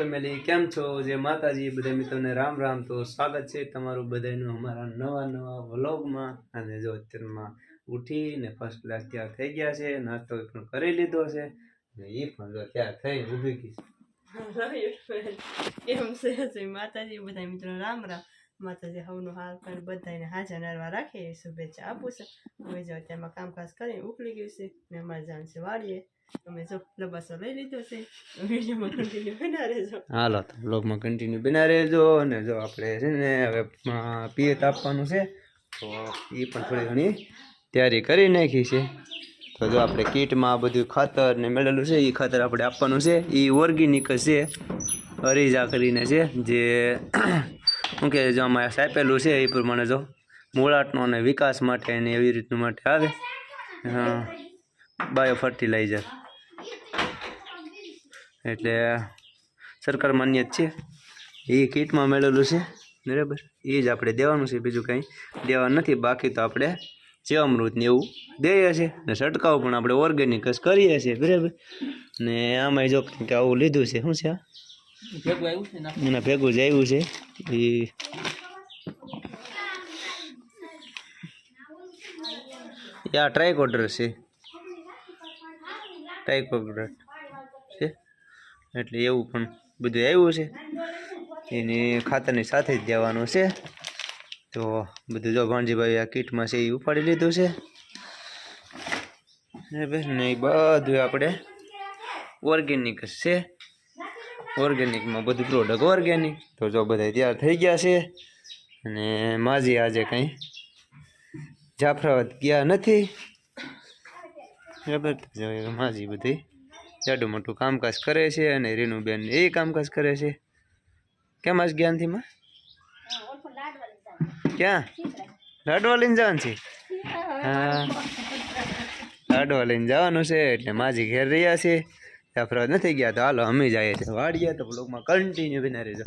Family કેમ છો? જે માતાજી બધા મિત્રોને રામ રામ. તો સ્વાગત છે તમારું બધાનું અમારા નવા નવા વ્લોગમાં. અને જો અત્યારમાં ઉઠીને ફર્સ્ટ ક્લાસ તૈયાર થઈ ગયા છે. નાસ્તો પણ કરી લીધો છે. ને એ પણ જો તૈયાર થઈ ઊભી ગઈ. એમ છે? માતાજી બધા મિત્રો રામ રામ. માતાજી હવનું હાલ પણ બધાને હાજર નરવા રાખે. શુભેચ્છા આપું છું. હવે જો અત્યારમાં કામકાજ કરીને ઉકળી ગયું છે ને અમારે જાણ છે વાડીએ. હાલો, તો બ્લોગમાં કન્ટિન્યુ બના રહેજો અને જો આપણે છે ને હવે પિયત આપવાનું છે, તો એ પણ થોડી ઘણી તૈયારી કરી નાખી છે. તો જો આપણે કીટમાં બધું ખાતર ને મેળવેલું છે એ ખાતર આપણે આપવાનું છે. એ ઓર્ગેનિક છે અરીજા કરીને છે, જે શું કે જો આમાં સાપેલું છે, એ પ્રમાણે જો મૂળાટનો અને વિકાસ માટે ને એવી રીતનું માટે આવે. બાયો ફર્ટિલાઇઝર એટલે સરકાર માન્ય જ છે. એ કીટમાં મેળવેલું છે. બરાબર? એ જ આપણે દેવાનું છે બીજું કંઈ. દેવાનું નથી, બાકી તો આપણે જીવામૃતને એવું દઈએ છીએ. ને છંટકાવ પણ આપણે ઓર્ગેનિક જ કરીએ છીએ. બરાબર? ને આમાં જો કે આવું લીધું છે. શું છે? એના ભેગું જ આવ્યું છે. એ આ ટ્રાયકોડર છે. ટ્રાયકોડર એટલે એવું પણ બધું આવ્યું છે. એની ખાતરની સાથે જ દેવાનું છે. તો બધું જો ભાણજીભાઈ આ કીટમાં છે એ ઉપાડી લીધું છે. ને એ બધું આપણે ઓર્ગેનિક છે. ઓર્ગેનિકમાં બધું પ્રોડક્ટ ઓર્ગેનિક તો જો બધા તૈયાર થઈ ગયા છે. અને માજી આજે કંઈ જાફરાબાદ ગયા નથી. બરાબર માજી બધી. જાડું મોટું કામકાજ કરે છે અને રીનુબેન એ કામકાજ કરે છે. કેમ આજ જ્ઞાનથીમાં ક્યાં? લાડવા લઈને જવાનું છે? હા. લાડવા લઈને જવાનું છે એટલે માજી ઘેર રહ્યા છે. જાફરાબાદ નથી ગયા તો હાલો અમે જઈએ છીએ વાડીએ તો બ્લોગમાં કન્ટિન્યુ બિના રહેજો.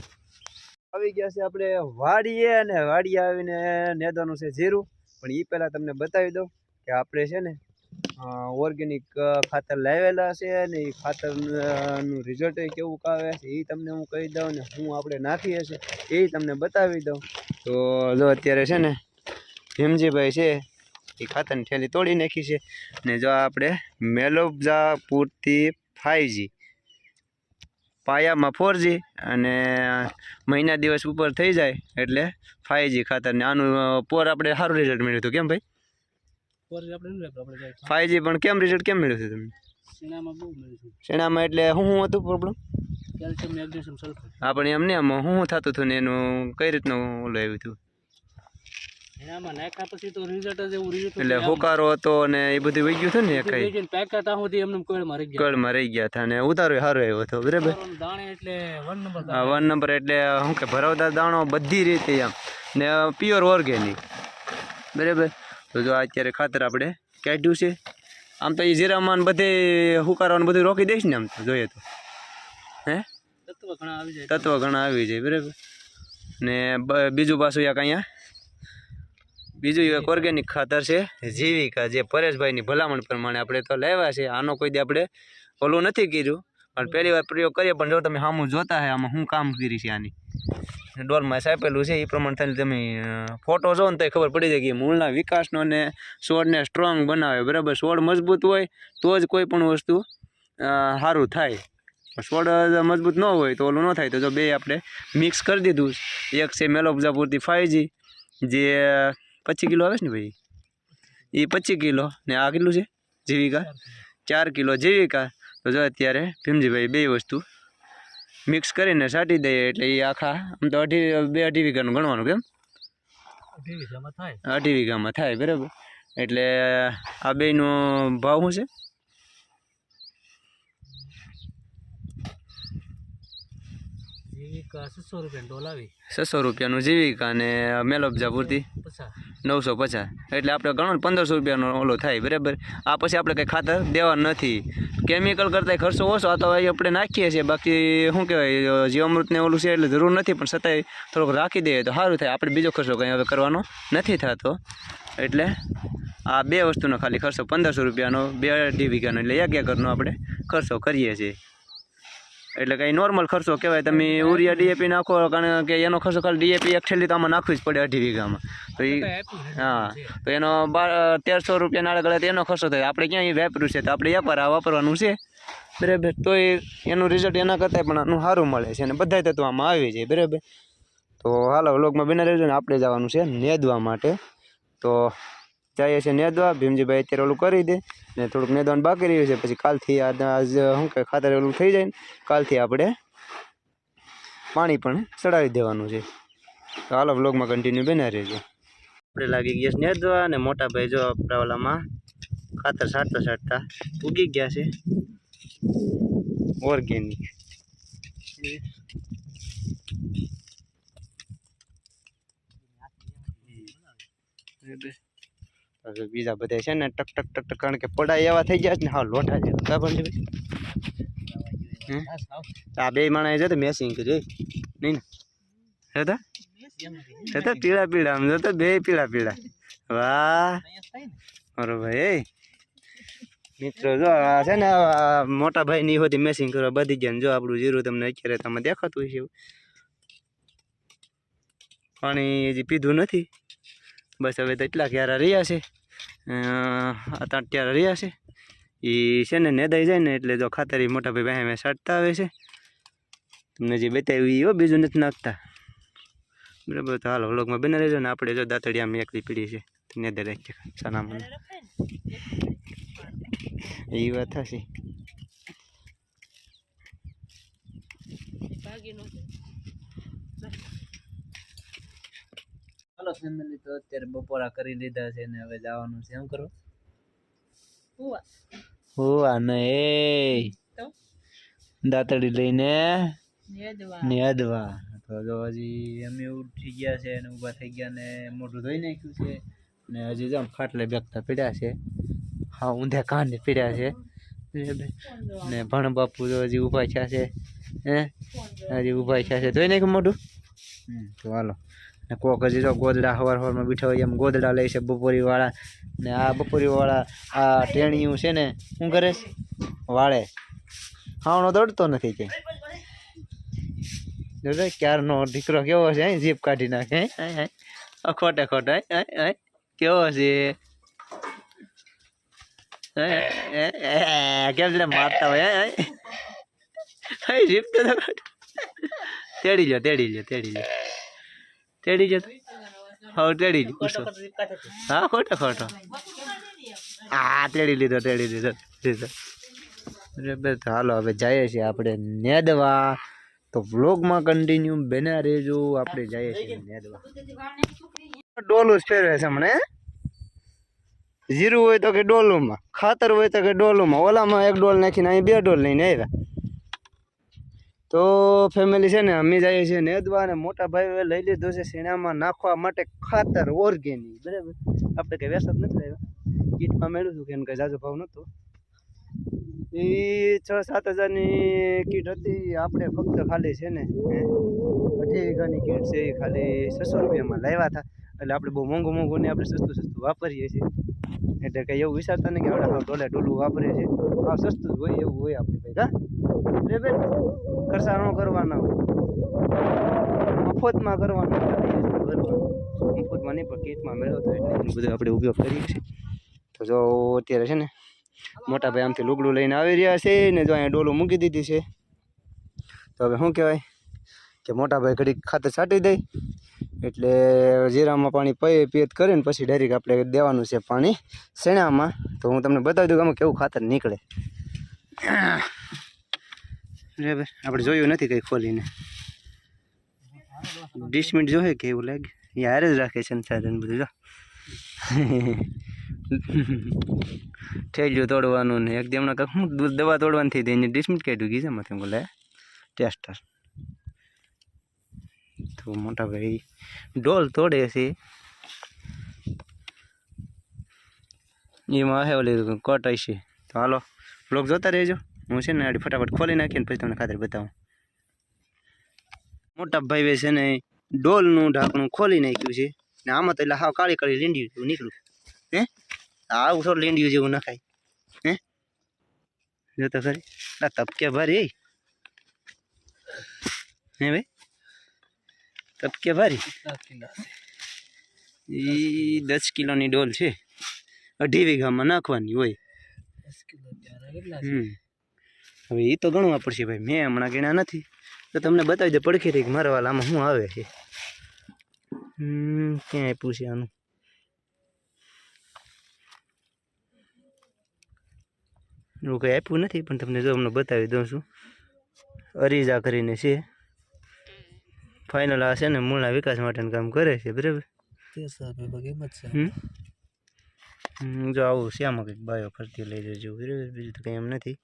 આવી ગયા છે આપણે વાડીએ અને વાડીએ આવીને નેદવાનું છે જીરું પણ એ પહેલાં તમને બતાવી દઉં કે આપણે છે ને ઓર્ગેનિક ખાતર લાવેલા છે ને એ ખાતરનું રિઝલ્ટ કેવું આવે છે એ તમને હું કહી દઉં ને હું આપણે નાખીએ છીએ એ તમને બતાવી દઉં. તો જો અત્યારે છે ને ભીમજીભાઈ છે એ ખાતરની થેલી તોડી નાખી છે ને જો આપણે મેલોબ્ઝા પૂરતી ફાઈવજી પાયામાં ફોરજી અને મહિના દિવસ ઉપર થઈ જાય એટલે ફાઈવજી ખાતરને આનું પોર આપણે સારું રિઝલ્ટ મળ્યું હતું કેમ ભાઈ? ફાઈવજી પણ કેમ રિઝલ્ટ કેમ મળ્યું છે તમને? શેણામાં એટલે શું શું હતું પ્રોબ્લેમ આપણે એમ ને આમ શું શું થતું હતું ને એનું કઈ રીતનું ઓલું આવ્યું હતું? એનામાં નાખ્યા પછી તો રિઝલ્ટ જ એવું રિઝલ્ટ એટલે હોકારો હતો ને એ બધું વહી ગયું હતું ને કઈ? પેકા ત્યાં સુધી એમને કોળ રહી ગયા. કળમાં રહી ગયા હતા ને ઉતારો સારો આવ્યો હતો બરાબર? દાણે એટલે વન નંબર હા વન નંબર એટલે શું કે ભરાવદાર દાણો બધી રીતે આમ. ને પ્યોર ઓર્ગેનિક બરાબર? તો જો અત્યારે ખાતર આપણે કાઢ્યું છે. આમ તો એ જીરામાં બધે હુકારવાનું બધું રોકી દઈશ ને આમ તો, જોઈએ તો. હે? તત્વ ઘણા આવી જાય તત્વ ઘણા આવી જાય બરાબર. ને બીજું પાછું એક અહીંયા. બીજું એક ઓર્ગેનિક ખાતર છે, જીવિકા જે પરેશભાઈની ભલામણ પ્રમાણે આપણે તો લાવ્યા છે. આનો કોઈ દે આપણે ઓલું નથી કર્યું. પણ પહેલી વાર પ્રયોગ કરીએ, પણ જો તમે સામું જોતા હે આમાં શું કામ કરી છે આની? ડોલમાં સાપેલું છે એ પ્રમાણે થઈને તમે ફોટો જો ને તો ખબર પડી જાય કે મૂળના વિકાસનો ને છોડને સ્ટ્રોંગ બનાવે, બરાબર? છોડ મજબૂત હોય તો જ કોઈ પણ વસ્તુ સારું થાય. છોડ મજબૂત ન હોય તો ઓલું ન થાય. તો જો બે આપણે મિક્સ કરી દીધું. એક છે મેલોપજા પૂરતી ફાઈવજી જે પચીસ કિલો આવે છે ને ભાઈ? એ પચીસ કિલો. ને આ કેટલું છે? જીવિકા? ચાર કિલો. જીવિકા? તો જો અત્યારે ભીમજીભાઈ બે વસ્તુ મિક્સ કરીને છાંટી દઈએ એટલે એ આખા આમ તો અઢી બે અઢી વીઘાનું ગણવાનું કેમ? અઢી વીઘામાં થાય. અઢી વીઘામાં થાય બરાબર. એટલે આ બેનો ભાવ શું છે જીવિકા છસો રૂપિયા ડોલ છસો રૂપિયાનું જીવિકા અને મેલોબજા પૂરતી નવસો પચાસ. એટલે આપણે ગણો ને પંદરસો રૂપિયાનો ઓલો થાય બરાબર? આ પછી આપણે કંઈ ખાતર દેવા નથી. કેમિકલ કરતાં ખર્ચો ઓછો આ તો આપણે નાખીએ છીએ. બાકી શું કહેવાય જીવામૃતને ઓલું છે એટલે જરૂર નથી પણ છતાંય થોડોક રાખી દઈએ તો સારું થાય. આપણે બીજો ખર્ચો કંઈ હવે કરવાનો નથી થતો. એટલે આ બે વસ્તુનો ખાલી ખર્ચો પંદરસો રૂપિયાનો બે અઢી વીઘાનો એટલે એક એકરનો આપણે ખર્ચો કરીએ છીએ. એટલે કંઈ નોર્મલ ખર્ચો કહેવાય. તમે યુરિયા ડીએપી નાખો કારણ કે એનો ખર્ચો ખાલી ડીએપી એક થેલી તો આમાં નાખવી જ પડે અઢી વીઘામાં. તો એ હા. તો એનો બાર તેરસો રૂપિયા નાળા ગળે એનો ખર્ચો થાય. આપણે ક્યાં એ વાપર્યું છે તો આપણે વેપાર વાપરવાનું છે. બરાબર. તો એ એનું રિઝલ્ટ એના કરતાં પણ આનું સારું મળે છે અને બધા તત્વમાં આમાં આવી જાય. બરાબર. તો હાલો વ્લોગમાં બિના રહેજો ને આપણે જવાનું છે નેદવા માટે. તો જઈએ છીએ નેદવા, ભીમજીભાઈ અત્યારે ઓલું કરી દે ને થોડુંક નેદવાનું બાકી રહ્યું છે, પછી કાલથી આજ શું કે ખાતર ઓલું થઈ જાય ને, કાલથી આપણે પાણી પણ ચડાવી દેવાનું છે. તો હાલો બ્લોગમાં કન્ટિન્યુ બના રહેજો. આપણે લાગી ગયા છે નેદવા અને મોટા ભાઈ જો આપણા ઓલામાં ખાતર છાંટતા છાંટતા ઉગી ગયા છે. ઓર્ગેનિક હવે બીજા બધા છે ને ટક ટક ટક કારણ કે પડાય એવા થઈ ગયા છે ને હા લોઠા છે. ખબર નહીં આ બે માણસ છે મેસિંગ કરી નહીં ને? હતા તો? પીળા પીળા આમ જોતો બે પીળા પીળા. વાહ! મારો ભાઈ મિત્રો, જો આ છે ને મોટા ભાઈ ની હોતી મેસિંગ કરવા બધી ગયા જો આપણું જીરું તમને અત્યારે તમે દેખાતું એવું. પાણી હજી પીધું નથી. બસ હવે તો એટલા ક્યારે રહ્યા છે. અત્યારે ત્યારે રહ્યા છે. એ છે ને નેદાઈ જાય ને એટલે જો ખાતર એ મોટા ભાઈ ભાઈ સાટતા આવે છે. તમને જે બતાવ્યું એ હો, બીજું નથી નાખતા. બરાબર, તો હાલો વ્લોગમાં બને રહેજો ને આપણે જો દાંતડિયામાં એકલી પીડી છે. નેદર નેદે રાખીએ. સાના એ વાત થશે હાલો ફેમિલી તો અત્યારે બપોરા કરી લીધા છે ને હવે જવાનું છે. એમ કરો? હુવા ને એ. દાંતડી લઈને નેદવા. તો જો હજી અમે ઉઠી ગયા છે ને ઊભા થઈ ગયા ને મોઢું ધોઈ નાખ્યું છે ને હજી જો ખાટલે બેગતા પીડ્યા છે. હા ઊંધે કાંડે પીડ્યા છે. ને ભણ બાપુ તો હજી ઊભા થયા છે. હે? હજી ઊભા થયા છે. ધોઈ નાખ્યું મોઢું? હમ, તો હાલો. ને કોક હજી ગોદડા હવાર હવારમાં બીઠા હોય એમ ગોદડા લે છે બપોરી વાળા ને આ બપોરીવાળા, આ ટેણીયું છે ને, શું કરે વાળે. હાવણો દોડતો નથી કે. જોડે ક્યારનો દીકરો કેવો છે અહીં જીપ કાઢી નાખે ખોટે ખોટે? કેવો છે? કેમ છે, મારતા હોય જીપ તો તેડી લો તેડી લો તેડી લ્યો. તેડી લ્યો હા તેડી જ હા ખોટો ખોટો હા તેડી લીધો તેડી લીધો લીધો. હાલો હવે જઈએ છીએ આપણે નેદવા. તો વ્લોગમાં કન્ટિન્યુ બેના રહેજો. આપણે જઈએ છીએ નેદવા. ડોલું જ ફેરવે છે હમણે જીરું હોય તો કે ડોલુમાં ખાતર હોય તો કે ડોલુમાં. ઓલામાં એક ડોલ નાખીને અહીં બે ડોલ લઈને આવ્યા. તો ફેમિલી છે ને, અમે જઈએ છીએ નેદવા અને મોટા ભાઈ લઈ લીધું છે શેણામાં નાખવા માટે ખાતર ઓર્ગેનિક બરાબર? આપણે કંઈ વેસત નથી લાવ્યા. કીટમાં મેળવ્યું હતું કે એને કંઈ જાજો ભાવ નહોતો. એ છ સાત હજારની કીટ હતી, આપણે ફક્ત ખાલી છે ને અઢી વીઘાની કીટ છે એ ખાલી છસો રૂપિયામાં લાવ્યા હતા. એટલે આપણે બહુ મોંઘું મોંઘું ને આપણે સસ્તું સસ્તું વાપરીએ છીએ. એટલે કંઈ એવું વિચારતા નહીં કે આપણે ડોલે ડોલું વાપરીએ છીએ. આ સસ્તું હોય એવું હોય આપણે. ભાઈ હા બરાબર ખર્ચા ન કરવાના. મફતમાં કરવાનો. મફતમાં નહીં, પણ કીટમાં તો એટલે બધું આપણે ઉપયોગ કરીએ છીએ. તો જો અત્યારે છે ને, મોટા ભાઈ આમથી લુગડું લઈને આવી રહ્યા છે ને જો અહીંયા ડોલું મૂકી દીધી છે. તો હવે શું કહેવાય કે મોટા ભાઈ ઘડીક ખાતર છાંટી દઈ એટલે જીરામાં પાણી પી, પિયત કરીને પછી ડાયરેક્ટ આપણે દેવાનું છે પાણી શેણામાં. તો હું તમને બતાવી દઉં કે આમાં કેવું ખાતર નીકળે. આપણે જોયું નથી કંઈ ખોલીને. વીસ મિનિટ જોઈએ કે એવું લાગે? એ હારે જ રાખે છે ને સાધન બધું, જો. થેલીઓ તોડવાનું ને એકદમ હું દવા તોડવાની થઈ એને ડિસમિટ કાઢ્યું કીધે માથે બોલે ટેસ્ટર. તો મોટા ભાઈ ડોલ તોડે છે. એમાં હે ઓલી કટ છે. તો હાલો. બ્લોગ જોતા રહેજો. હું છે ને આડી ફટાફટ ખોલી નાખીને પછી તમને ખાતર બતાવું. મોટા ભાઈ છે ને ડોલનું ઢાંકણું ખોલી નાખ્યું છે. ને આમાં તો એટલે હાવ કાળી કાળી લીંડી જેવું નીકળ્યું. હે? આવું થોડું લીંડિયું જેવું નખાય. હે? જો તો ખરી. આ તપકે ભરી હે. ભાઈ? તપકે ભારી. એ દસ કિલોની ડોલ છે. અઢી વીઘામાં નાખવાની હોય. હવે એ તો ગણવા પડશે ભાઈ. મેં હમણાં ગણ્યા નથી. તો તમને બતાવી દે પડખી રહી કે મારા વાલા આમાં શું આવે છે. હમ ક્યાં આપ્યું છે આનું. એવું કંઈ આપ્યું નથી પણ તમને જો હમણાં બતાવી દઉં છું. અરીજા કરીને છે. ફાઇનલ આ છે ને મૂળના વિકાસ માટેનું કામ કરે છે બરાબર? તે સાહેબ કિંમત છે. જો આવું છે આમાં કંઈક બાયો ફરતી લઈ જજો, બરાબર? બીજું તો કંઈ એમ નથી.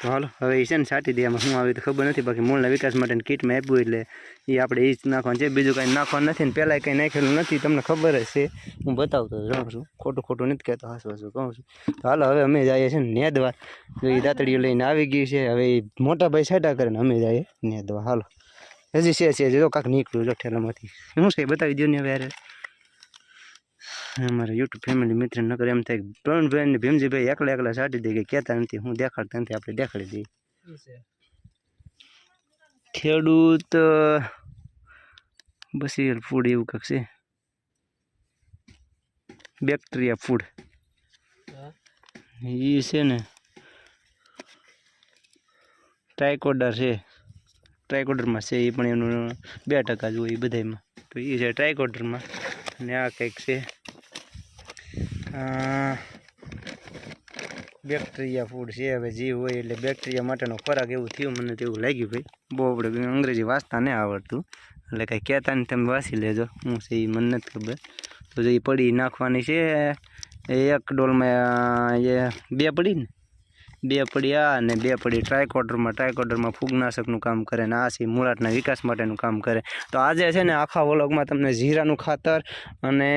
તો હાલો, હવે એ છે ને સાટી દે, એમાં શું આવે તો ખબર નથી. બાકી મૂળના વિકાસ માટેની કીટમાં આપ્યું એટલે એ આપણે એ જ નાખવાનું છે. બીજું કાંઈ નાખવાનું નથી ને પહેલાં કંઈ નાખેલું નથી, તમને ખબર જ છે. હું બતાવતો રહું છું. ખોટું ખોટું નથી કહેતો, હસું હસું કહું છું. તો હાલો, હવે અમે જઈએ છીએ નેદવા. જો એ દાંતડીઓ લઈને આવી ગઈ છે. હવે એ મોટા ભાઈ સાટા કરે ને અમે જઈએ નેદવા. હાલો. હજી છે છે જો કાંક નીકળ્યું જો ઠેલામાંથી. શું છે બતાવી દો ને હવે યાર. અમારા યુટ્યુબ ફેમિલી મિત્ર નકર એમ થાય કે પ્રવીણભાઈ ને ભીમજીભાઈ એકલા એકલા સાટી દે કે કહેતા નથી હું દેખાડતા નથી આપણે દેખાડી દઈએ. શું છે. ખેડૂત અ, બસ એ ફૂડ એવું કંઈક છે. બેક્ટેરિયા ફૂડ હા. એ છે ને ટ્રાયકોડર છે. ટ્રાયકોડરમાં છે એ પણ એનું બે ટકા જ હોય એ બધામાં તો એ છે ટ્રાયકોડરમાં અને આ કંઈક છે. બેક્ટેરિયા ફૂડ છે, હવે જીવ હોય એટલે બેક્ટેરિયા માટેનો ખોરાક એવું થયું મને તો એવું લાગ્યું ભાઈ. બહુ આપણે અંગ્રેજી વાંચતા નહીં આવડતું. એટલે કાંઈ કહેતા ને તમે વાંચી લેજો. હું છે એ મને નથી ખબર. તો જે પડી નાખવાની છે એક ડોલમાં એ બે પડી ને? બે પડી આ અને બે પડી ટ્રાયકોડરમાં ટ્રાયકોડરમાં ફૂગનાશકનું કામ કરે ને આ છે મૂળાટના વિકાસ માટેનું કામ કરે. તો આજે છે ને આખા વલોગમાં તમને જીરાનું ખાતર અને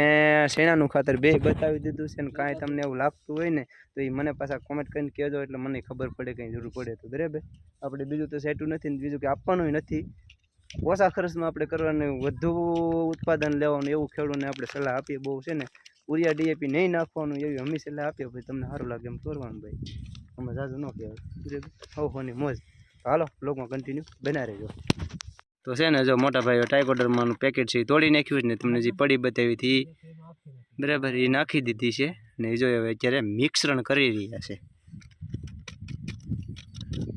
શેણાનું ખાતર બે બતાવી દીધું છે ને કાંઈ તમને એવું લાગતું હોય ને તો એ મને પાછા કોમેન્ટ કરીને કહેજો એટલે મને ખબર પડે, કંઈ જરૂર પડે તો. બરાબર? આપણે બીજું તો સેટું નથી ને બીજું કે આપવાનું નથી. ઓછા ખર્ચમાં આપણે કરવાનું, વધુ ઉત્પાદન લેવાનું એવું ખેડૂતને આપણે સલાહ આપીએ બહુ છે ને. ઉરિયા ડીએપી નહીં નાખવાનું એવી અમે સલાહ આપીએ, ભાઈ તમને સારું લાગે એમ કરવાનું, ભાઈ. અમે જાજુ ન કહેવાય. હો હોની મોજ. હાલો બ્લોગમાં કન્ટિન્યુ બના રહેજો. તો છે ને, જો મોટા ભાઈઓ ટાઈકોડરમાંનું પેકેટ છે એ તોડી નાખ્યું છે ને તમને જે પડી બતાવી હતી બરાબર, એ નાખી દીધી છે. ને એ જો હવે અત્યારે મિશ્રણ કરી રહ્યા છે.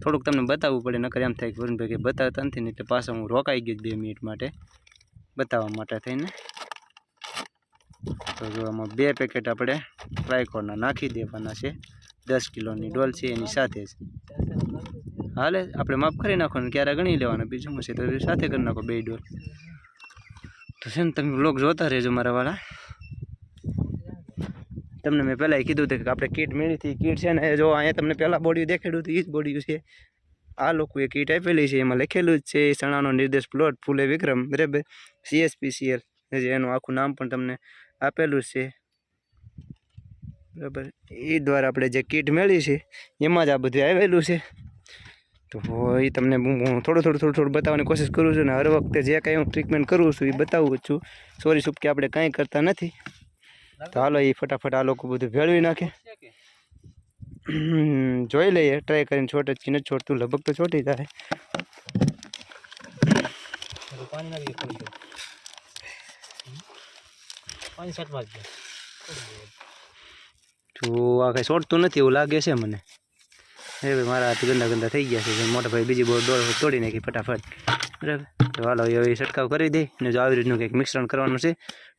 થોડુંક તમને બતાવવું પડે, નકર એમ થાય કે વરુણભાઈ કે બતાવતા નથી ને એટલે પાછા હું રોકાઈ ગયો બે મિનિટ માટે બતાવવા માટે થઈને. તો જો આમાં બે પેકેટ આપણે ટ્રાયકોડના નાખી દેવાના છે. દસ કિલોની ડોલ છે એની સાથે જ. હાલે, આપણે માફ કરી નાખવાનું ક્યારે ગણી લેવાના? બીજું શું છે? તો સાથે કરી નાખો બે ડોલ. તો છે ને, તમે બ્લોગ જોતા રહેજો મારા વાળા. તમને મેં પહેલાં કીધું હતું કે આપણે કીટ મેળવી હતી, કીટ છે ને, જો અહીંયા તમને પહેલાં બોડી દેખાડ્યું હતું એ જ બોડી છે. આ લોકોએ કીટ આપેલી છે, એમાં લખેલું જ છે સણાનો નિર્દેશ પ્લોટ, ફૂલે વિક્રમ, બરાબર? સીએસપીસીએલ જે એનું આખું નામ પણ તમને આપેલું જ છે. બરાબર. એ દ્વારા આપણે જે કીટ મેળવી છે એમાં જ આ બધું આવેલું છે. તો એ તમને હું હું થોડું થોડું થોડું થોડું બતાવવાની કોશિશ કરું છું ને હર વખતે જે કાંઈ હું ટ્રીટમેન્ટ કરું છું એ બતાવું જ છું. સોરી સુપ કે આપણે કાંઈ કરતા નથી. તો હાલો એ ફટાફટ આ લોકો બધું ભેળવી નાખે. હમ, જોઈ લઈએ ટ્રાય કરીને છોટે જ કે નથી છોડતું લગભગ તો છોટી જાય. પાણી નાખી થોડું પાણી છાંટવા જ તો આ કાંઈ છોડતું નથી એવું લાગે છે મને. એ ભાઈ, મારા હાથ ગંદા ગંદા થઈ ગયા છે. મોટા ભાઈ બીજી બોર દોડ તોડી નાખી ફટાફટ. બરાબર? તો હાલો, હવે કરી દે ને જો આવી રીતનું કંઈક મિશ્રણ કરવાનું છે.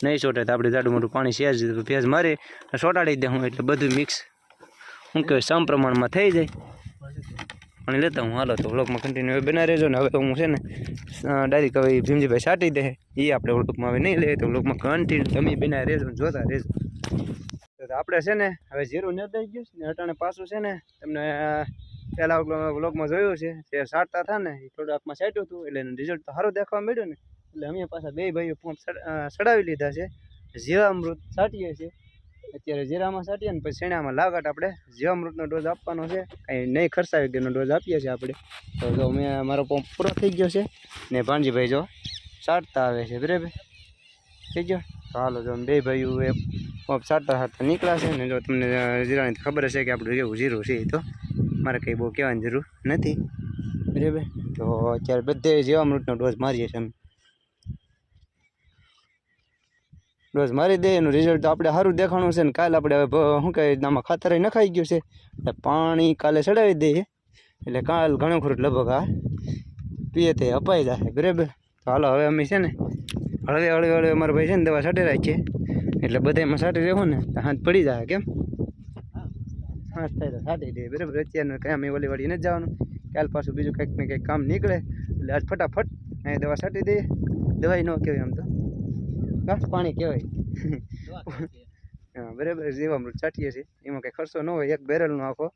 નહીં છોટે તો આપણે જાડું મોટું પાણી સેજ ભેજ મારે સોટાડી દે હું એટલે બધું મિક્સ. શું કહેવાય સમ પ્રમાણમાં થઈ જાય. પાણી લેતા હું, હાલો, તો વ્લોગમાં કન્ટિન્યુ બના રહેજો ને હવે તો હું છે ને ડાયરેક્ટ હવે ભીમજીભાઈ છાંટી દે. એ આપણે વ્લોગમાં હવે નહીં લઈએ તો વ્લોગમાં કન્ટિન્યુ તમે બના રહેજો જોતા રહેજો. આપણે છે ને, હવે જીરું ન દઈ ગયું ને, અટાણે પાછું છે ને, તમને પહેલાં વ્લોગમાં જોયું છે તે સાટતા હતા ને, એ થોડું આંખમાં સાટ્યું હતું, એટલે એનું રિઝલ્ટ તો સારું દેખવા મળ્યું ને, એટલે અમે પાછા બે ભાઈઓ પંપ ચડાવી લીધા છે, જીવામૃત સાટીએ છીએ. અત્યારે જીરામાં છાંટીએ ને, પછી શેણામાં લાગટ આપણે જીવામૃતનો ડોઝ આપવાનો છે, કાંઈ નહીં ખર્ચાવી ગયોનો ડોઝ આપીએ છીએ આપણે. તો જો મેં, મારો પંપ પૂરો થઈ ગયો છે, ને ભાણજીભાઈ જો છાંટતા આવે છે, બરાબર? થઈ ગયો? હાલો, જો બે ભાઈઓ એ પંપ સારતા છાંટતા નીકળ્યા છે ને જો તમને જીરાની ખબર હશે કે આપણું કેવું જીરું છે તો. મારે કંઈ બહુ કહેવાની જરૂર નથી. બરાબર? તો અત્યારે બધે જીવામૃતનો ડોઝ મારીએ છીએ અમે ડોઝ મારી દઈએ એનું રિઝલ્ટ તો આપણે સારું દેખાણું છે ને કાલે આપણે હવે શું કહે આમાં ખાતર નખાઈ ગયું છે. એટલે પાણી કાલે ચડાવી દઈએ એટલે કાલ ઘણું ખરું લગભગ આ પીએ તે અપાઈ જાય. બરાબર? તો હાલો, હવે અમે છે ને હળવે હળવે હળવે અમારા ભાઈ છે ને દવા છટે રાખીએ. એટલે બધામાં છાંટી રહેવું ને તો હાથ પડી જાય કેમ? હાથ થાય તો છાંટી દે બરાબર? અત્યારે કાંઈ અમે ઓલી વાળી નથી જવાનું. કાલ પાછું બીજું કંઈક ને કંઈક કામ નીકળે. એટલે આજ ફટાફટ અહીંયા દવા છાંટી દઈએ. દવાઈ ન કહેવાય આમ તો. હા પાણી કહેવાય. હા બરાબર. જીવામૃત છાંટીએ છીએ. એમાં કંઈ ખર્ચો ન હોય. એક બેરલનો આખો.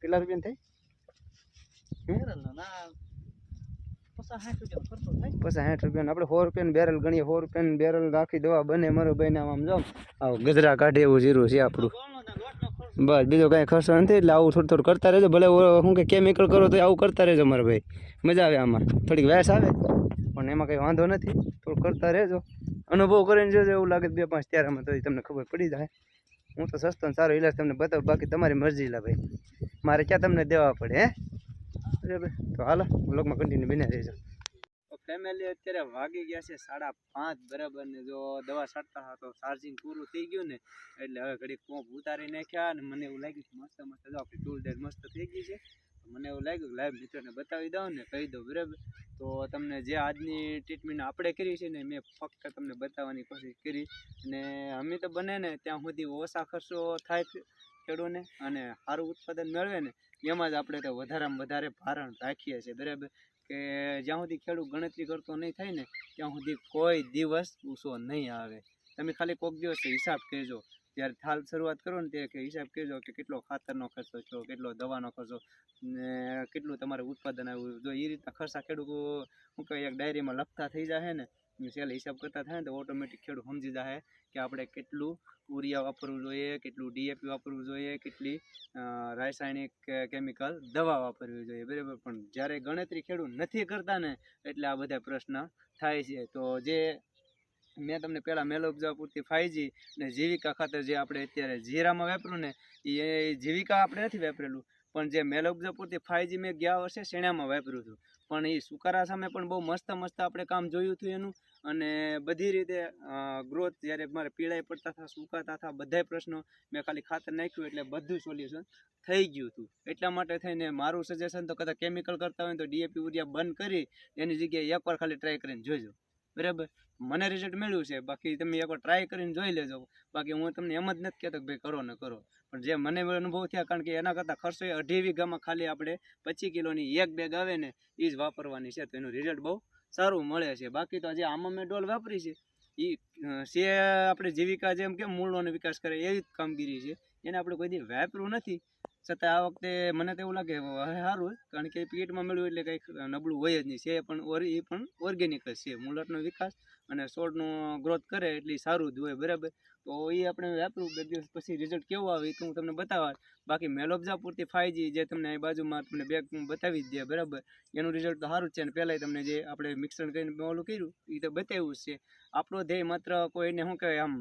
કેટલા રૂપિયાનો થાય? પછી સાઠ રૂપિયા આપણે સો રૂપિયાનું બેરલ ગણીએ, સો રૂપિયાનું બેરલ રાખી દવા બને મારો ભાઈને આમ આમ જો. આવું ગજરા કાઢે એવું જીરું છે આપણું. બસ, બીજો કાંઈ ખર્ચો નથી એટલે આવું થોડું થોડું કરતા રહેજો. ભલે હું કે કેમિકલ કરો તો આવું કરતા રહેજો મારા ભાઈ. મજા આવે આમાં. થોડીક વ્યાસ આવે. પણ એમાં કંઈ વાંધો નથી. થોડું કરતા રહેજો. અનુભવ કરીને જોજો એવું લાગે બે પાંચ ત્યારમાં તો તમને ખબર પડી જાય. હું તો સસ્તો ને સારો ઇલાજ તમને બતાવું. બાકી તમારી મરજી લા ભાઈ. મારે ક્યાં તમને દેવા પડે, હે? બરાબર તો હાલો બ્લોગમાં કન્ટિન્યુ બને રહેજો. ફેમિલી અત્યારે વાગી ગયા છે સાડા પાંચ બરાબર ને જો દવા છાંટતા હતા તો ચાર્જિંગ પૂરું થઈ ગયું ને, એટલે હવે ઘડીક કોંપ ઉતારી નાખ્યા અને મને એવું લાગ્યું કે મસ્ત મસ્ત જો આપણી ટૂલ ડેટ મસ્ત થઈ ગઈ છે. મને એવું લાગ્યું લાઈવ મિત્રોને બતાવી દઉં ને કહી દઉં, બરાબર? તો તમને જે આજની ટ્રીટમેન્ટ આપણે કરી છે ને મેં ફક્ત તમને બતાવવાની કોશિશ કરી અને અમે તો બને ને ત્યાં સુધી ઓછા ખર્ચો થાય ખેડૂને અને સારું ઉત્પાદન મેળવે ને એમાં જ આપણે તો વધારેમાં વધારે ભારણ રાખીએ છીએ, બરાબર? કે જ્યાં સુધી ખેડૂત ગણતરી કરતો નહીં થાય ને, ત્યાં સુધી કોઈ દિવસ ઉસો નહીં આવે. તમે ખાલી કોઈક દિવસ હિસાબ કહેજો. જ્યારે થાલ શરૂઆત કરો ને ત્યારે હિસાબ કહેજો કે કેટલો ખાતરનો ખર્ચો થયો, કેટલો દવાનો ખર્ચો, ને કેટલું તમારે ઉત્પાદન આવ્યું. જો એ રીતના ખર્ચા ખેડૂત, હું કહે એક ડાયરીમાં લખતા થઈ જાય ને છેલ્લે હિસાબ કરતા થાય ને તો ઓટોમેટિક ખેડૂત સમજી જાય કે આપણે કેટલું યુરિયા વાપરવું જોઈએ, કેટલું ડીએપી વાપરવું જોઈએ, કેટલી રાસાયણિક કેમિકલ દવા વાપરવી જોઈએ. બરાબર? પણ જ્યારે ગણતરી ખેડૂત નથી કરતા ને એટલે આ બધા પ્રશ્ન થાય છે. તો જે મેં તમને પહેલાં મેલો ઉપજાવ પૂરતી ફાઈજી ને જીવિકા ખાતર જે આપણે અત્યારે જીરામાં વાપર્યું ને, એ જીવિકા આપણે નથી વાપરેલું. પણ જે મેલો ઉપજાવ પૂરતી ફાઈજી મેં ગયા વર્ષે શેણામાં વાપર્યું હતું. પણ એ સુકારા સામે પણ બહુ મસ્ત મસ્ત આપણે કામ જોયું હતું એનું. અને બધી રીતે ગ્રોથ જ્યારે મારે પીળાઈ પડતા હતા, સુકાતા હતા, બધાય પ્રશ્નો મેં ખાલી ખાતર નાખ્યું એટલે બધું સોલ્યુશન થઈ ગયું હતું. એટલા માટે થઈને મારું સજેશન તો કદાચ કેમિકલ કરતા હોય તો ડીએપી યુરિયા બંધ કરી, એની જગ્યાએ એકવાર ખાલી ટ્રાય કરીને જોઈજો બરાબર? મને રિઝલ્ટ મળ્યું છે, બાકી તમે એકવાર ટ્રાય કરીને જોઈ લેજો. બાકી હું તમને એમ જ નથી કહેતો કે ભાઈ કરો ને કરો. પણ જે મને અનુભવ થયા, કારણ કે એના કરતાં ખર્ચો અઢી વીઘામાં ખાલી આપણે પચીસ કિલોની એક બેગ આવે ને એ જ વાપરવાની છે. તો એનું રિઝલ્ટ બહુ સારું મળે છે. બાકી તો આજે આમાં મેં ડોલ વાપરી છે. એ છે આપણે જીવિકા જેમ કે મૂળનો વિકાસ કરે એવી જ કામગીરી છે. એને આપણે કોઈ દી વાપર્યું નથી. છતાં આ વખતે મને તો એવું લાગે સારું કારણ કે પેટમાં મળ્યું એટલે કંઈક નબળું હોય જ નહીં. છે પણ એ પણ ઓર્ગેનિક જ છે. મૂળનો વિકાસ અને છોડનો ગ્રોથ કરે એટલે સારું જ હોય, બરાબર? તો એ આપણે વાપરું બે દિવસ પછી રિઝલ્ટ કેવું આવે તો હું તમને બતાવવા. બાકી મેલોબ્ઝા પૂરતી ફાઈજી જે તમને એ બાજુમાં તમને બેગ બતાવી જ દે, બરાબર? એનું રિઝલ્ટ તો સારું જ છે. અને પહેલાંય તમને જે આપણે મિક્સર કરીને ઓલું કર્યું એ તો બતાવ્યું છે. આપણો ધ્યેય માત્ર કોઈને શું કહેવાય આમ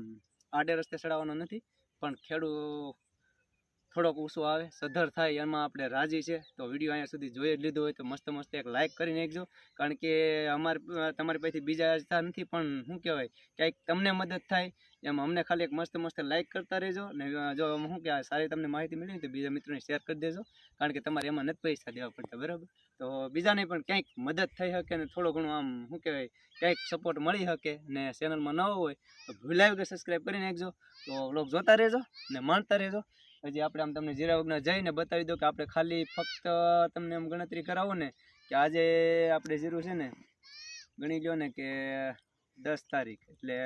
આડે રસ્તે ચડાવવાનો નથી, પણ ખેડૂત થોડોક ઓછો આવે સધર થાય, એમાં આપણે રાજી છે. તો વીડિયો અહીંયા સુધી જોઈ જ લીધો હોય તો મસ્ત મસ્ત એક લાઇક કરી નાખજો. કારણ કે અમારે, તમારી પાસેથી બીજા આજતા નથી, પણ શું કહેવાય, ક્યાંક તમને મદદ થાય, એમ અમને ખાલી એક મસ્ત મસ્ત લાઇક કરતા રહેજો. ને જો શું કે સારી તમને માહિતી મળી તો બીજા મિત્રોને શેર કરી દેજો. કારણ કે તમારે એમાં નથી પૈસા દેવા પડતા, બરાબર? તો બીજાને પણ ક્યાંક મદદ થઈ શકે ને થોડો ઘણો આમ શું કહેવાય, ક્યાંક સપોર્ટ મળી શકે ને ચેનલમાં ન હોય તો ભૂલાવી કે સબસ્ક્રાઈબ કરી નાખજો. તો વ્લોગ જોતા રહેજો ને માણતા રહેજો. હજી આપણે આમ તમને જીરા વગરના જઈને બતાવી દો કે આપણે ખાલી ફક્ત તમને આમ ગણતરી કરાવો ને કે આજે આપણે જીરું છે ને ગણી લો ને કે દસ તારીખ એટલે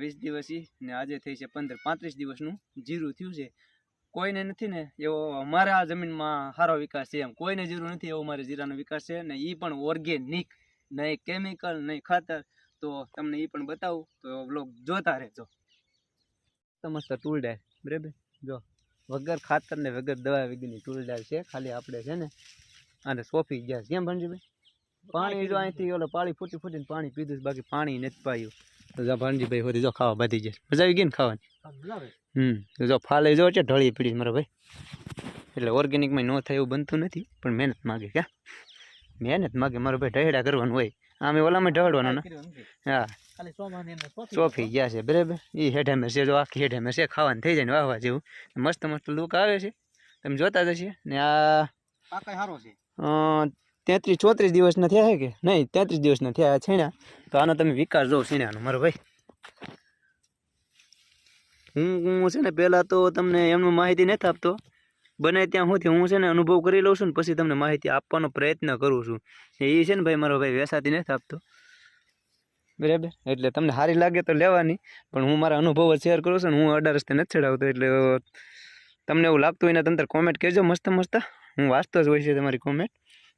વીસ દિવસી ને આજે થઈ છે પંદર, પાંત્રીસ દિવસનું જીરું થયું છે. કોઈને નથી ને એવો અમારા આ જમીનમાં સારો વિકાસ છે એમ. કોઈને જીરું નથી એવો મારે જીરાનો વિકાસ છે ને એ પણ ઓર્ગેનિક નહીં કેમિકલ નહીં ખાતર. તો તમને એ પણ બતાવું, તો બ્લોગ જોતા રહેજો. મસ્ત ટૂલ ડાય, બરાબર? જો વગર ખાતર ને વગર દવા વગરની ટૂલ ડાય છે ખાલી આપણે છે ને અને સોફી ગયા કેમ ભણજીભાઈ? પાણી જો અહીંથી ઓલો પાણી ફૂટી ફૂટીને પાણી પીધું છે, બાકી પાણી નથી પાયું. તો જો ભણજીભાઈ હોતી જો ખાવા બાંધી જાય મજા આવી ગઈ ને ખાવાની? હમ તો જો ફાલે જો છે ઢળી પડી મારા ભાઈ. એટલે ઓર્ગેનિકમાં ન થાય એવું બનતું નથી પણ મહેનત માગે ક્યાં? મહેનત માગે મારો ભાઈ ઢહેડા કરવાનું હોય. આમે ઓલામાં ઢળવાનું ને? હા. ચોફી ગયા છે બરાબર? એ હેઠામેર છે જો આખી હેઠામેર છે ખાવાનું થઈ જાય ને વાહવા જેવું. મસ્ત મસ્ત લુક આવે છે. તમે જોતા જ હશે. ને આ તેત્રીસ ચોત્રીસ દિવસના થયા છે કે? નહીં તેત્રીસ દિવસના થયા છેણ્યા છીણા. તો આનો તમે વિકાસ જોવો છીણાનો મારો ભાઈ. હું હું છે ને પહેલાં તો તમને એમનું માહિતી નથી આપતો. બને ત્યાં સુધી હું છે ને અનુભવ કરી લઉં છું ને પછી તમને માહિતી આપવાનો પ્રયત્ન કરું છું. એ છે ને ભાઈ મારો ભાઈ વેસાતી નથી આપતો. બરાબર? એટલે તમને સારી લાગે તો લેવાની, પણ હું મારા અનુભવ શેર કરું છું ને હું અઢાર રસ્તે નથી ચડાવતો, એટલે તમને એવું લાગતું હોય ને તંત્ર કોમેન્ટ કહેજો મસ્ત મસ્ત. હું વાંચતો જ હોય છે તમારી કોમેન્ટ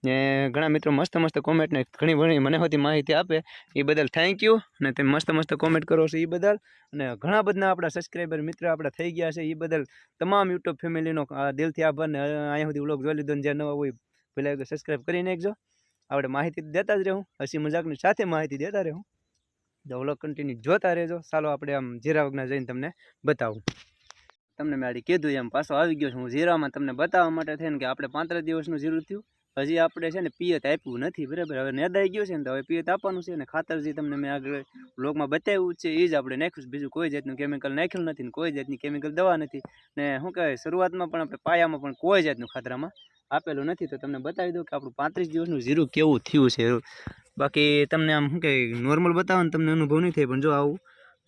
ને ઘણા મિત્રો મસ્ત મસ્ત કોમેન્ટને ઘણી ઘણી મને હોતી માહિતી આપે. એ બદલ થેન્ક યુ અને તમે મસ્ત મસ્ત કોમેન્ટ કરો છો એ બદલ. અને ઘણા બધા આપણા સબસ્ક્રાઈબર મિત્ર આપણા થઈ ગયા છે એ બદલ તમામ યુટ્યુબ ફેમિલીનો દિલથી આભાર. ને અહીંયા સુધી વ્લોગ જોઈ લીધો જે નવા હોય પેલા સબસ્ક્રાઈબ કરી નાખજો. આપણે માહિતી દેતા જ રહું. હસી મજાકની સાથે માહિતી દેતા રહું. તો વ્લોગ કન્ટિન્યુ જોતા રહેજો. ચાલો આપણે આમ જીરાવગના જઈને તમને બતાવું. તમને મેં આડી કીધું એમ. પાછો આવી ગયો છું હું જીરામાં તમને બતાવવા માટે થઈને કે આપણે પાંત્રીસ દિવસનું જીરું થયું. હજી આપણે છે ને પિયત આપ્યું નથી, બરાબર? હવે નેદાઈ ગયું છે ને તો હવે પિયત આપવાનું છે ને ખાતર જે તમને મેં આગળ બ્લોગમાં બતાવ્યું છે એ જ આપણે નાખ્યું છે. બીજું કોઈ જાતનું કેમિકલ નાખ્યું નથી ને કોઈ જાતની કેમિકલ દવા નથી. ને શું કહેવાય, શરૂઆતમાં પણ આપણે પાયામાં પણ કોઈ જાતનું ખાતરામાં આપેલું નથી. તો તમને બતાવી દઉં કે આપણું પાંત્રીસ દિવસનું જીરું કેવું થયું છે. બાકી તમને આમ શું કહેવાય નોર્મલ બતાવો તમને અનુભવ નહીં થાય, પણ જો આવું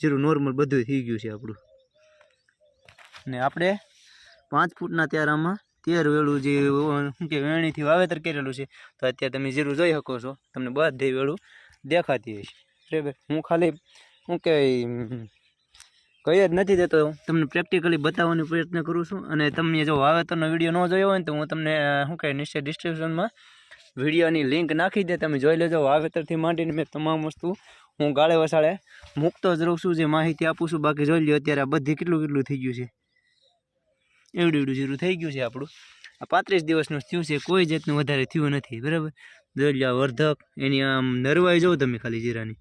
જીરું નોર્મલ બધું થઈ ગયું છે આપણું. ને આપણે પાંચ ફૂટના ત્યારામાં તેર વેળું જે, શું કે વેણીથી વાવેતર કરેલું છે, તો અત્યારે તમે જીરું જોઈ શકો છો. તમને બધી વેળું દેખાતી હશે. બરાબર? હું ખાલી શું કે કહી જ નથી દેતો. તમને પ્રેક્ટિકલી બતાવવાનો પ્રયત્ન કરું છું. અને તમે જો વાવેતરનો વીડિયો ન જોયો હોય તો હું તમને, શું કહે નિશ્ચય ડિસ્ક્રિપ્શનમાં વિડીયોની લિંક નાખી દે. તમે જોઈ લેજો વાવેતરથી માંડીને મેં તમામ વસ્તુ હું ગાળે વસાડે મૂકતો જ રહું છું, જે માહિતી આપું છું. બાકી જોઈ લો અત્યારે આ બધી કેટલું કેટલું થઈ ગયું છે. એવડું એવડું જીરું થઈ ગયું છે આપણું. આ પાંત્રીસ દિવસનું થયું છે, કોઈ જાતનું વધારે થયું નથી, બરાબર? આ વર્ધક, એની આમ નરવાઈ જોઉં તમે ખાલી જીરાની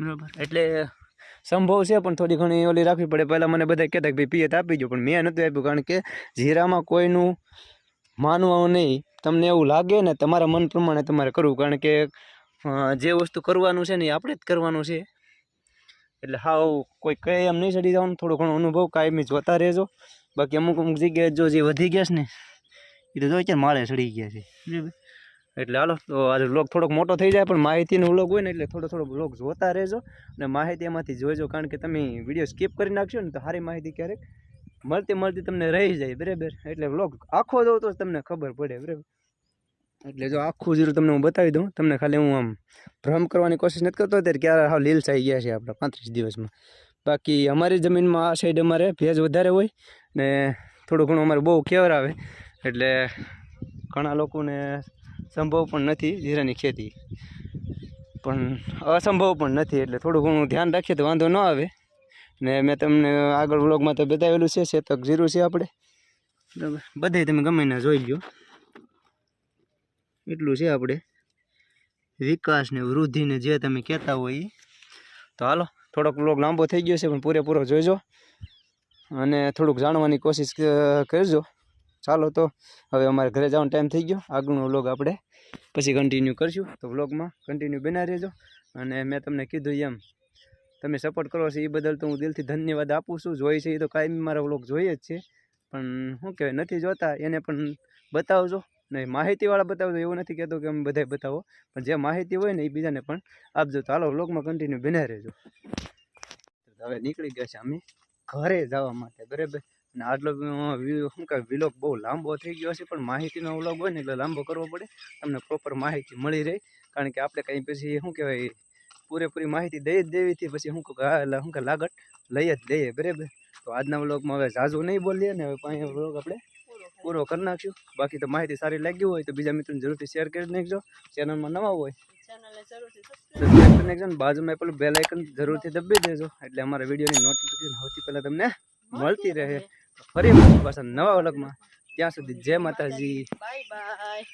બરાબર? એટલે સંભવ છે, પણ થોડી ઘણી ઓલી રાખવી પડે. પહેલાં મને બધા કહેતા કે ભાઈ પિયત આપી દો પણ મેં નહોતું આપ્યું, કારણ કે જીરામાં કોઈનું માનવાનું નહીં. તમને એવું લાગે ને, તમારા મન પ્રમાણે તમારે કરવું, કારણ કે જે વસ્તુ કરવાનું છે ને એ આપણે જ કરવાનું છે. એટલે હાવ કોઈ કહે એમ નહીં ચડી જવાનું. થોડો ઘણો અનુભવ કાયમી જોતા રહેજો. બાકી અમુક અમુક જગ્યાએ જો જે વધી ગયા છે ને એ તો જોઈ અત્યારે માળે ચડી ગયા છે. એટલે હાલો તો આજે બ્લોગ થોડોક મોટો થઈ જાય પણ માહિતીનો બ્લોગ હોય ને એટલે થોડો થોડો બ્લોગ જોતા રહેજો. અને માહિતી એમાંથી જોઈજો કારણ કે તમે વીડિયો સ્કીપ કરી નાખશો ને તો સારી માહિતી ક્યારેક મળતી મળતી તમને રહી જાય બરાબર? એટલે બ્લોગ આખો દઉં તો જ તમને ખબર પડે બરાબર? એટલે જો આખું જીરું તમને હું બતાવી દઉં તમને ખાલી હું આમ ભ્રમ કરવાની કોશિશ નથી કરતો ત્યારે ક્યારે હાવ લીલ થઈ ગયા છે આપણા પાંત્રીસ દિવસમાં. બાકી અમારી જમીનમાં આ સાઈડ અમારે ભેજ વધારે હોય ને થોડું ઘણું અમારે બહુ કેવર આવે. એટલે ઘણા લોકોને સંભવ પણ નથી જીરાની ખેતી. પણ અસંભવ પણ નથી, એટલે થોડું ઘણું ધ્યાન રાખીએ તો વાંધો ન આવે. ને મેં તમને આગળ વ્લોગમાં તો બતાવેલું છે, શેતક જીરું છે આપણે. બરાબર. બધે તમે ગમે ના જોઈ લો એટલું છે આપણે. વિકાસ ને વૃદ્ધિને જે તમે કહેતા હોય. તો હાલો. થોડોક વ્લોગ લાંબો થઈ ગયો છે, પણ પૂરેપૂરો જોઈજો અને થોડુંક જાણવાની કોશિશ કરજો. ચાલો તો, હવે અમારે ઘરે જવાનો ટાઈમ થઈ ગયો. આગળનો વ્લોગ આપણે પછી કન્ટિન્યુ કરશું. તો વ્લોગમાં કન્ટિન્યુ બના રહેજો. અને મેં તમને કીધું એમ, તમે સપોર્ટ કરો છો એ બદલ તો હું દિલથી ધન્યવાદ આપું છું. જોઈ છે એ તો કાયમી મારા વ્લોગ જોઈએ જ છે. પણ શું કહેવાય, નથી જોતા, એને પણ બતાવજો. ને માહિતીવાળા બતાવજો એવું નથી કહેતો કે અમે બધાય બતાવો. પણ જે માહિતી હોય ને એ બીજાને પણ આપજો તો હાલો વ્લોગમાં કન્ટિન્યુ બિના રહેજો. હવે નીકળી ગયા છે અમે ઘરે જવા માટે, બરાબર? અને આટલો શું કહેવાય, વિલોગ બહુ લાંબો થઈ ગયો છે પણ માહિતીનો વ્લોગ હોય ને એટલે લાંબો કરવો પડે. તમને પ્રોપર માહિતી મળી રહે. કારણ કે આપણે કંઈ પછી, શું કહેવાય, પૂરેપૂરી માહિતી દઈ જ દેવીથી પછી શું કહું શું કે લાગત લઈ જ દઈએ, બરાબર? તો આજના વ્લોગમાં હવે ઝાઝું નહીં બોલીએ ને, હવે પાંચ વ્લોગ આપણે પૂરો કરી નાખશું બાકી તો માહિતી સારી લાગી હોય તો બીજા મિત્રોને જરૂરથી શેર કરી નાખજો. ચેનલમાં નવા હોય સબસ્ક્રાઈબ કરી નાખજો બાજુમાં પેલું બેલ આઇકન જરૂરથી દબાવી દેજો. એટલે અમારા વિડીયોની નોટિફિકેશન સૌથી પહેલાં તમને મળતી રહે. ફરી પાછા નવા અલગમાં ત્યાં સુધી જય માતાજી. Bye bye